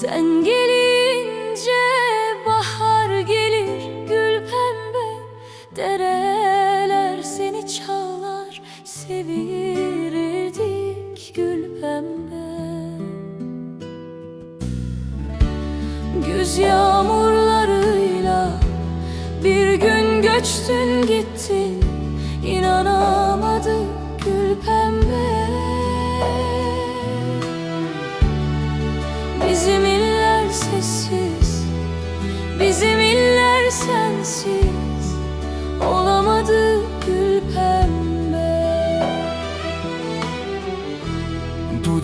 Sen gelince bahar gelir gül pembe Dereler seni çağlar sevirirdik gül pembe. Güz yağmurlarıyla bir gün göçtün gittin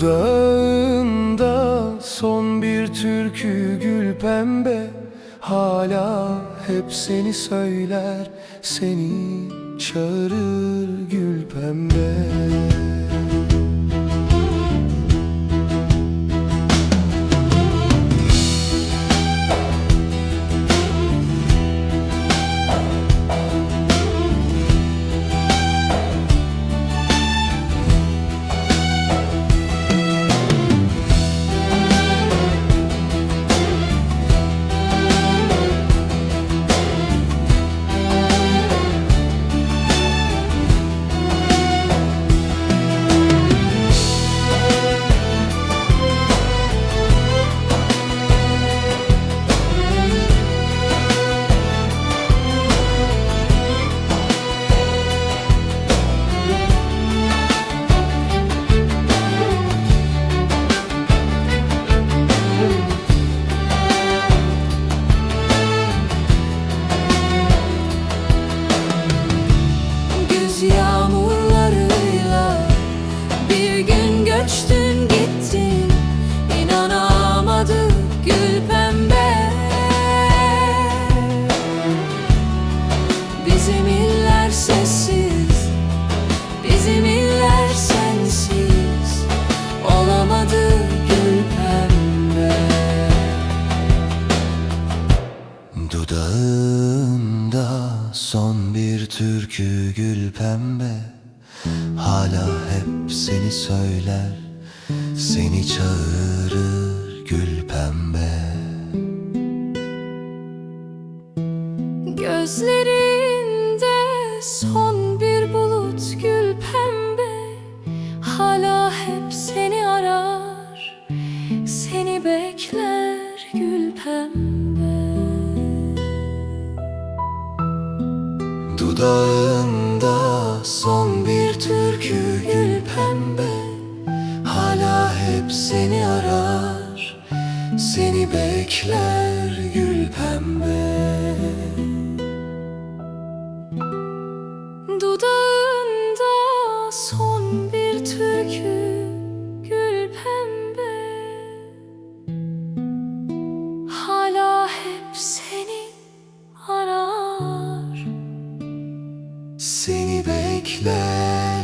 Dudağında son bir türkü gül pembe Hala hep seni söyler Seni çağırır gül pembe Dudağında son bir türkü gül pembe. Hala hep seni söyler Seni çağırır gül pembe. Gözlerinde son bir bulut gül pembe. Hala hep seni arar Seni bekler gül pembe Dudağında son bir türkü gül pembe. Hala hep seni arar Seni bekler gül pembe Seni bekler